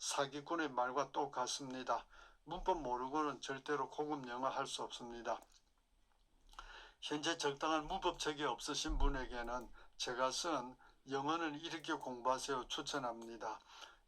사기꾼의 말과 똑같습니다. 문법 모르고는 절대로 고급 영어 할 수 없습니다. 현재 적당한 문법책이 없으신 분에게는 제가 쓴 영어는 이렇게 공부하세요 추천합니다.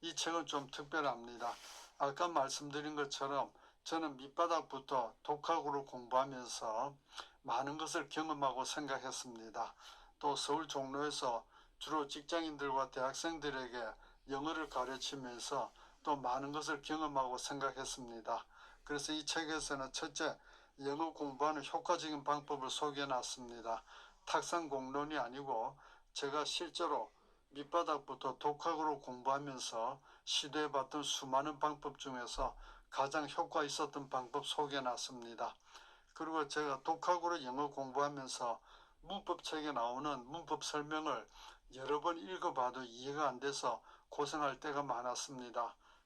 이 책은 좀 특별합니다. 아까 말씀드린 것처럼 저는 밑바닥부터 독학으로 공부하면서 많은 것을 경험하고 생각했습니다. 또 서울 종로에서 주로 직장인들과 대학생들에게 영어를 가르치면서 또 많은 것을 경험하고 생각했습니다. 그래서 이 책에서는 첫째, 영어 공부하는 효과적인 방법을 소개해 놨습니다. 탁상 공론이 아니고 제가 실제로 밑바닥부터 독학으로 공부하면서 시도해 봤던 수많은 방법 중에서 가장 효과 있었던 방법 소개해 놨습니다. 그리고 제가 독학으로 영어 공부하면서 문법책에 나오는 문법 설명을 여러 번 읽어봐도 이해가 안 돼서 고생할 때가 많았습니다.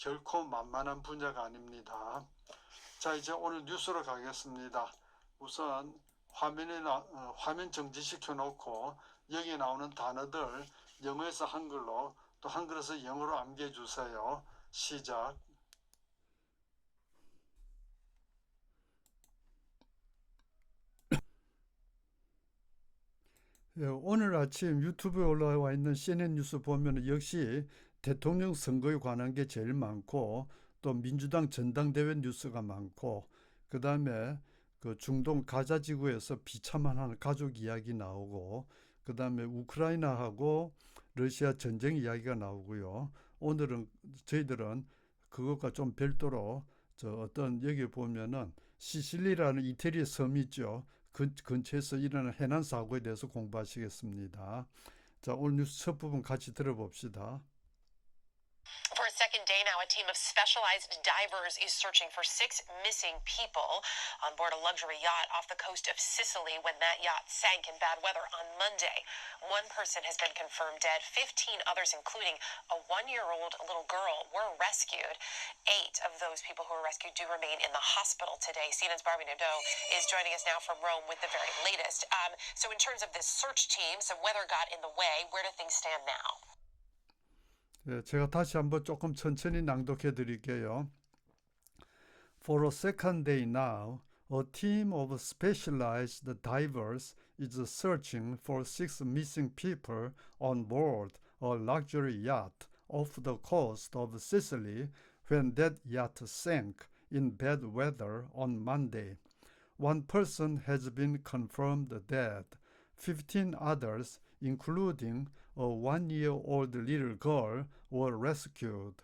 결코 만만한 분야가 아닙니다. 자 이제 오늘 뉴스로 가겠습니다. 우선 화면에 나, 어, 화면 정지시켜 놓고 여기 나오는 단어들 영어에서 한글로 또 한글에서 영어로 암기해 주세요. 시작. 예, 오늘 아침 유튜브에 올라와 있는 CNN 뉴스 보면 역시 대통령 선거에 관한 게 제일 많고 또 민주당 전당대회 뉴스가 많고 그 다음에 그 중동 가자 지구에서 비참한 가족 이야기 나오고 그 다음에 우크라이나하고 러시아 전쟁 이야기가 나오고요. 오늘은 저희들은 그것과 좀 별도로 저 어떤 여기 보면은 시실리라는 이태리 섬 있죠. 근, 근처에서 일어난 해난 사고에 대해서 공부하시겠습니다. 자, 오늘 뉴스 첫 부분 같이 들어봅시다. For a second day now, a team of specialized divers is searching for six missing people on board a luxury yacht off the coast of Sicily when that yacht sank in bad weather on Monday. One person has been confirmed dead. 15 others, including a one year old little girl, were rescued. Eight of those people who were rescued do remain in the hospital today. CNN's Barbie Nadeau is joining us now from Rome with the very latest. Um, so, in terms of this search team, some weather got in the way. Where do things stand now? 예, 제가 다시 한번 조금 천천히 낭독해 드릴게요. For a second day now, a team of specialized divers is searching for six missing people on board a luxury yacht off the coast of Sicily when that yacht sank in bad weather on Monday. One person has been confirmed dead. 15 others, including a one year old little girl, were rescued.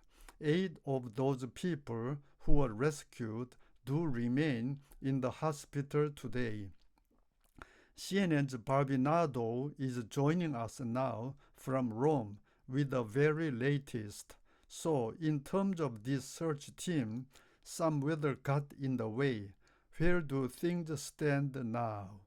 Eight of those people who were rescued do remain in the hospital today. CNN's Barbie Nardo is joining us now from Rome with the very latest. So, in terms of this search team, some weather got in the way. Where do things stand now?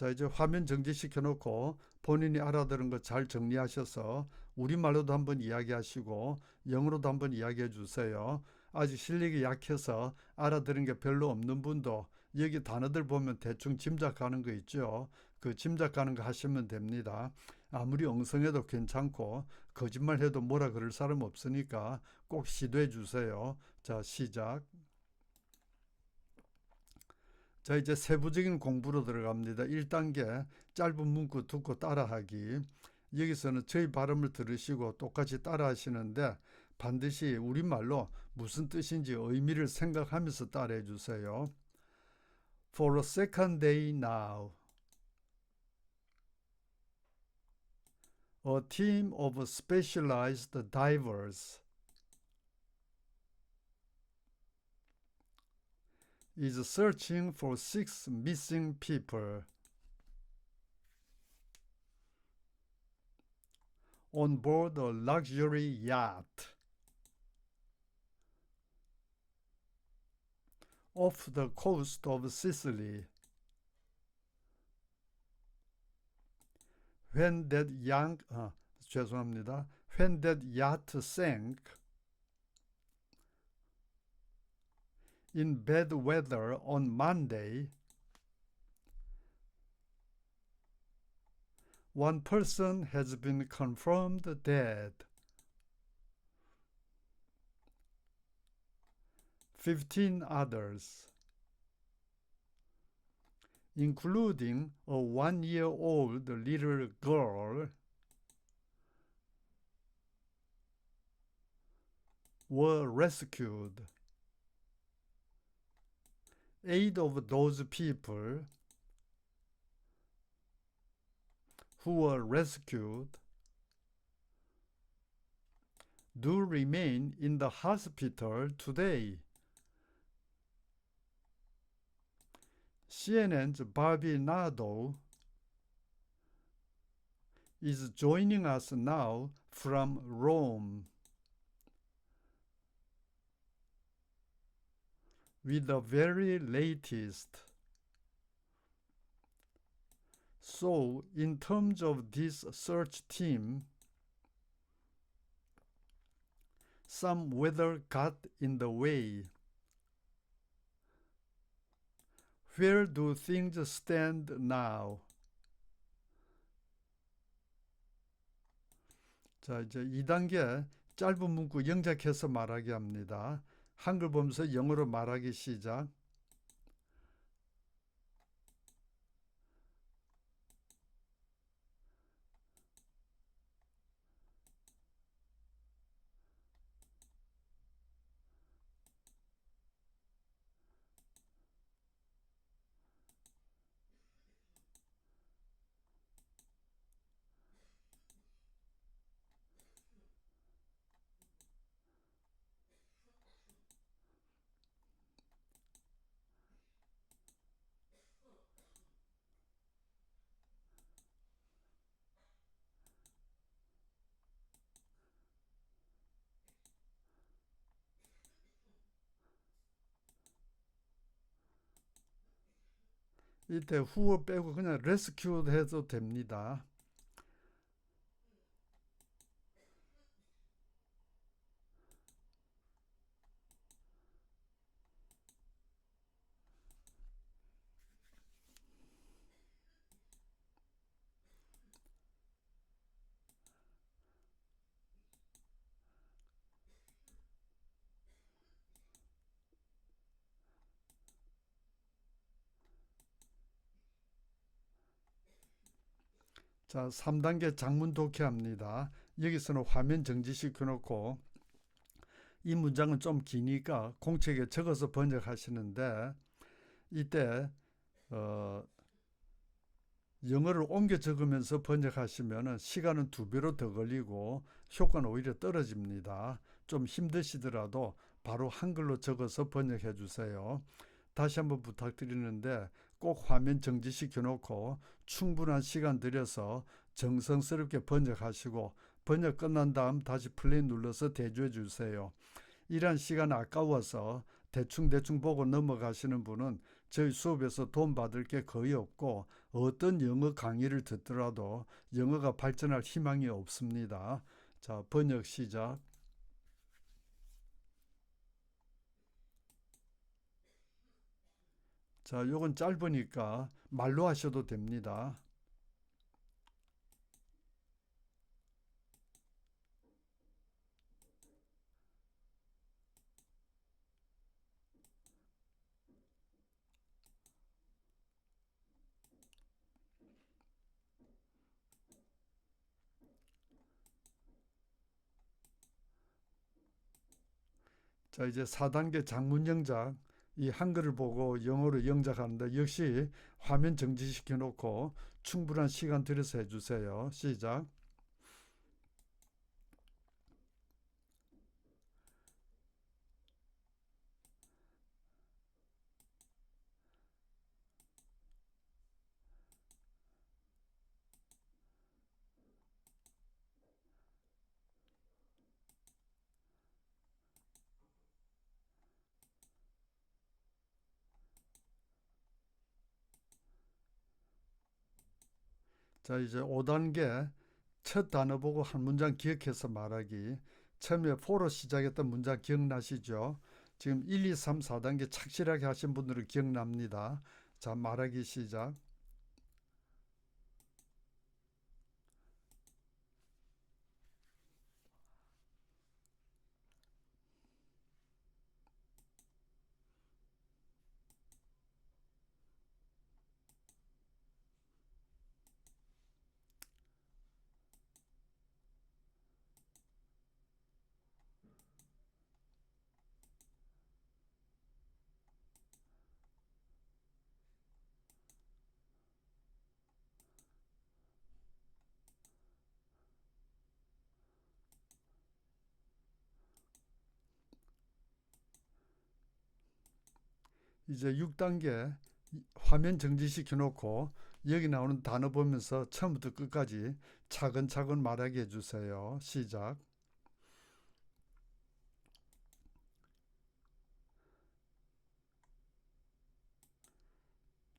자, 이제 화면 정지시켜 놓고 본인이 알아들은 거잘 정리하셔서 우리말로도 한번 이야기하시고 영어로도 한번 이야기해 주세요. 아직 실력이 약해서 알아들은 게 별로 없는 분도 여기 단어들 보면 대충 짐작하는 거 있죠. 그 짐작가는 거 하시면 됩니다. 아무리 엉성해도 괜찮고 거짓말해도 뭐라 그럴 사람 없으니까 꼭 시도해 주세요. 자, 시작. 자, 이제 세부적인 공부로 들어갑니다. 1단계 짧은 문구 듣고 따라하기. 여기서는 저희 발음을 들으시고 똑같이 따라 하시는데 반드시 우리말로 무슨 뜻인지 의미를 생각하면서 따라해 주세요. For a second day now. A team of specialized divers is searching for six missing people. on board a luxury yacht off the coast of Sicily. When that young, 아, 죄송합니다. When that yacht sank in bad weather on Monday, one person has been confirmed dead. 15 others, including a one year old little girl, were rescued. Eight of those people who were rescued do remain in the hospital today. CNN's Bobby Nardo is joining us now from Rome with the very latest. So, in terms of this search team, some weather got in the way. Where do things stand now? 자, 이제 2단계 짧은 문구 영작해서 말하기 합니다. 한글 보면서 영어로 말하기 시작. 이때 후어 빼고 그냥 레스큐 해도 됩니다. 자, 3단계 장문 독해합니다. 여기서는 화면 정지시켜 놓고 이 문장은 좀 기니까 공책에 적어서 번역하시는데 이때 어, 영어를 옮겨 적으면서 번역하시면 시간은 두 배로 더 걸리고 효과는 오히려 떨어집니다. 좀 힘드시더라도 바로 한글로 적어서 번역해 주세요. 다시 한번 부탁드리는데 꼭 화면 정지시켜 놓고 충분한 시간 들여서 정성스럽게 번역하시고 번역 끝난 다음 다시 플레이 눌러서 대조해 주세요. 이런 시간 아까워서 대충대충 보고 넘어가시는 분은 저희 수업에서 돈 받을 게 거의 없고 어떤 영어 강의를 듣더라도 영어가 발전할 희망이 없습니다. 자, 번역 시작. 자, 요건 짧으니까 말로 하셔도 됩니다. 자, 이제 4단계 장문 영작 이 한글을 보고 영어로 영작하는데 역시 화면 정지시켜 놓고 충분한 시간 들여서 해 주세요. 시작. 자, 이제 5단계 첫 단어 보고 한 문장 기억해서 말하기. 처음에 포로 시작했던 문장 기억나시죠? 지금 1, 2, 3, 4단계 착실하게 하신 분들은 기억납니다. 자, 말하기 시작. 이제 6단계 화면 정지시켜 놓고 여기 나오는 단어 보면서 처음부터 끝까지 차근차근 말하게 해주세요. 시작.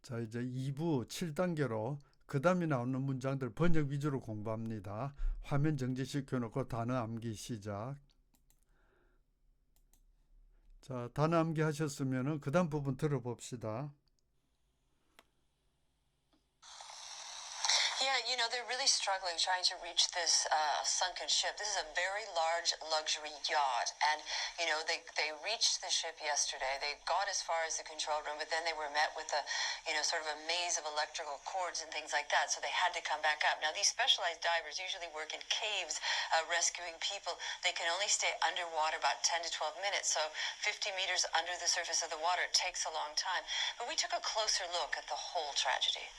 자, 이제 2부 7단계로 그 다음에 나오는 문장들 번역 위주로 공부합니다. 화면 정지시켜 놓고 단어 암기 시작. 자, 단어 암기 하셨으면은 그 다음 부분 들어봅시다. They're really struggling trying to reach this uh, sunken ship. This is a very large luxury yacht. And, you know, they, they reached the ship yesterday. They got as far as the control room, but then they were met with a, you know, sort of a maze of electrical cords and things like that. So they had to come back up. Now, these specialized divers usually work in caves uh, rescuing people. They can only stay underwater about 10 to 12 minutes. So 50 meters under the surface of the water it takes a long time. But we took a closer look at the whole tragedy.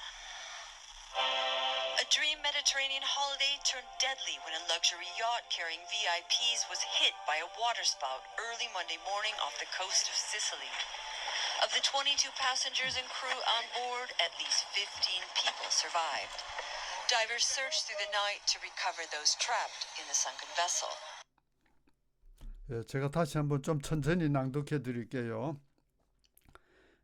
A dream Mediterranean holiday turned deadly when a luxury yacht carrying VIPs was hit by a waterspout early Monday morning off the coast of Sicily. Of the 22 passengers and crew on board, at least 15 people survived. Divers searched through the night to recover those trapped in the sunken vessel. 예, 제가 다시 한번 좀 천천히 낭독해 드릴게요.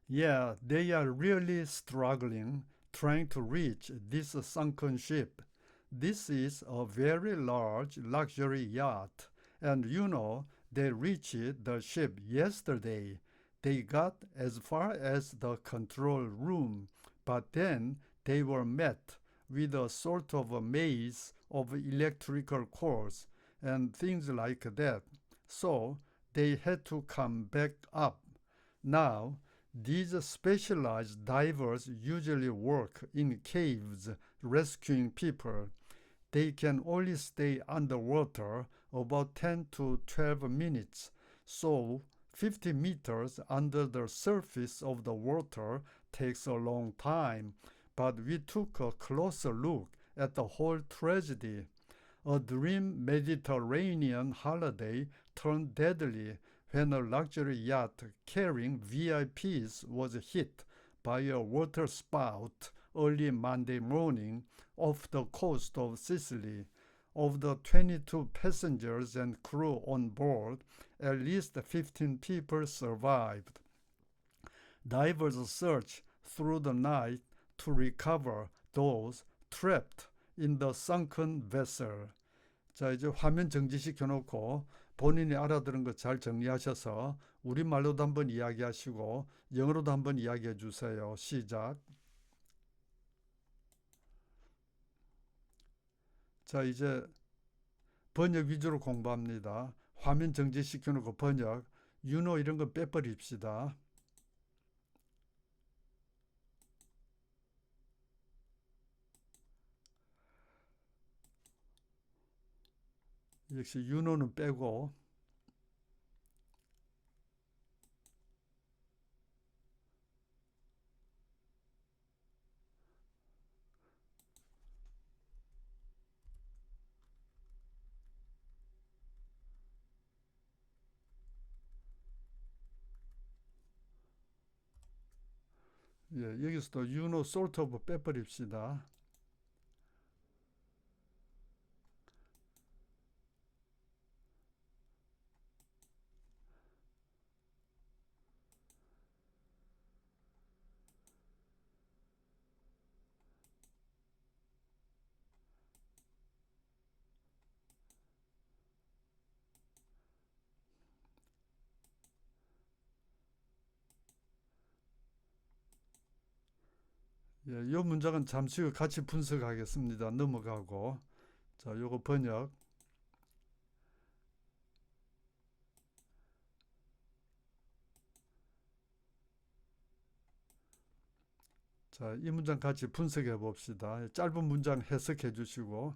Yeah, they are really struggling trying to reach this sunken ship. This is a very large luxury yacht, and you know, they reached the ship yesterday. They got as far as the control room, but then they were met with a sort of a maze of electrical cords and things like that. So they had to come back up. Now, these specialized divers usually work in caves rescuing people. They can only stay underwater about 10 to 12 minutes, so 50 meters under the surface of the water takes a long time. But we took a closer look at the whole tragedy. A dream Mediterranean holiday turned deadly when a luxury yacht carrying VIPs was hit by a water spout early Monday morning off the coast of Sicily. Of the 22 passengers and crew on board, at least 15 people survived. Divers searched through the night to recover those trapped in the sunken vessel. 자, 이제 화면 정지시켜 놓고 본인이 알아들은 것 잘 정리하셔서 우리말로도 한번 이야기하시고 영어로도 한번 이야기해 주세요. 시작. 자, 이제 번역 위주로 공부합니다. 화면 정지시켜 놓고 번역, 윤호 이런 거 빼버립시다. 역시 윤호는 빼고 예, 여기서도 윤호 솔트 오브 빼버립시다. 예, 이 문장은 잠시 후 같이 분석하겠습니다. 넘어가고. 자, 요거 번역. 자, 이 문장 같이 분석해 봅시다. 짧은 문장 해석해 주시고.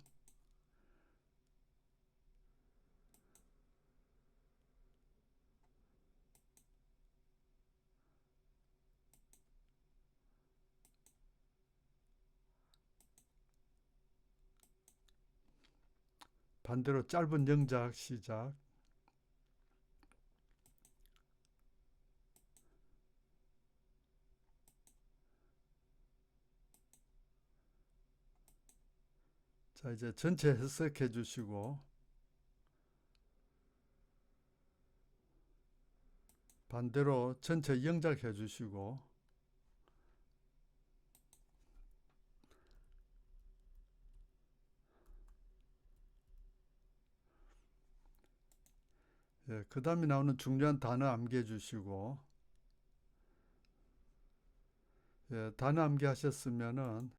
반대로 짧은 영작 시작. 자, 이제 전체 해석해 주시고 반대로 전체 영작해 주시고 그 다음에 나오는 중요한 단어 암기해 주시고 예, 단어 암기하셨으면은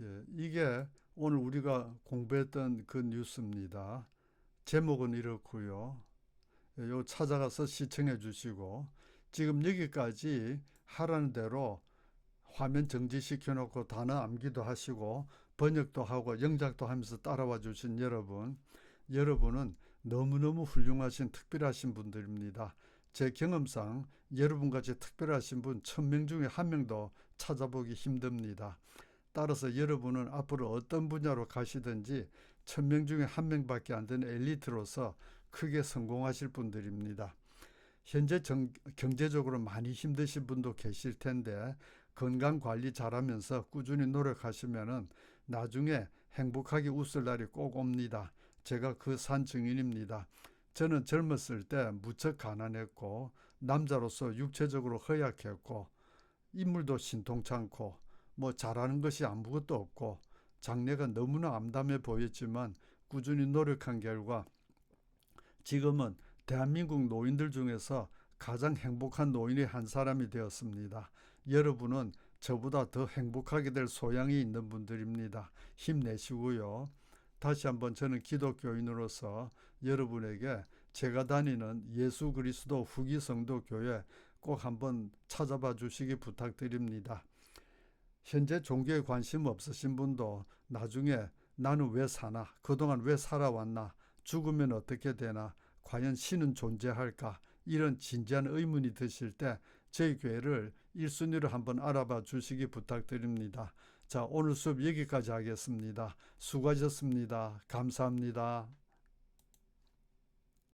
예, 이게 오늘 우리가 공부했던 그 뉴스입니다. 제목은 이렇고요. 예, 요 찾아가서 시청해 주시고 지금 여기까지 하라는 대로 화면 정지시켜 놓고 단어 암기도 하시고 번역도 하고 영작도 하면서 따라와 주신 여러분 여러분은 너무너무 훌륭하신 특별하신 분들입니다. 제 경험상 여러분같이 특별하신 분 천 명 중에 한 명도 찾아보기 힘듭니다. 따라서 여러분은 앞으로 어떤 분야로 가시든지 천 명 중에 한 명밖에 안 되는 엘리트로서 크게 성공하실 분들입니다. 현재 정, 경제적으로 많이 힘드신 분도 계실 텐데 건강 관리 잘하면서 꾸준히 노력하시면은 나중에 행복하게 웃을 날이 꼭 옵니다. 제가 그 산 증인입니다. 저는 젊었을 때 무척 가난했고 남자로서 육체적으로 허약했고 인물도 신통찮고 뭐 잘하는 것이 아무것도 없고 장래가 너무나 암담해 보였지만 꾸준히 노력한 결과 지금은 대한민국 노인들 중에서 가장 행복한 노인의 한 사람이 되었습니다. 여러분은 저보다 더 행복하게 될 소양이 있는 분들입니다. 힘내시고요. 다시 한번 저는 기독교인으로서 여러분에게 제가 다니는 예수 그리스도 후기 성도 교회 꼭 한번 찾아봐 주시기 부탁드립니다. 현재 종교에 관심 없으신 분도 나중에 나는 왜 사나? 그동안 왜 살아왔나? 죽으면 어떻게 되나? 과연 신은 존재할까? 이런 진지한 의문이 드실 때 저희 교회를 1순위로 한번 알아봐 주시기 부탁드립니다. 자, 오늘 수업 여기까지 하겠습니다. 수고하셨습니다. 감사합니다.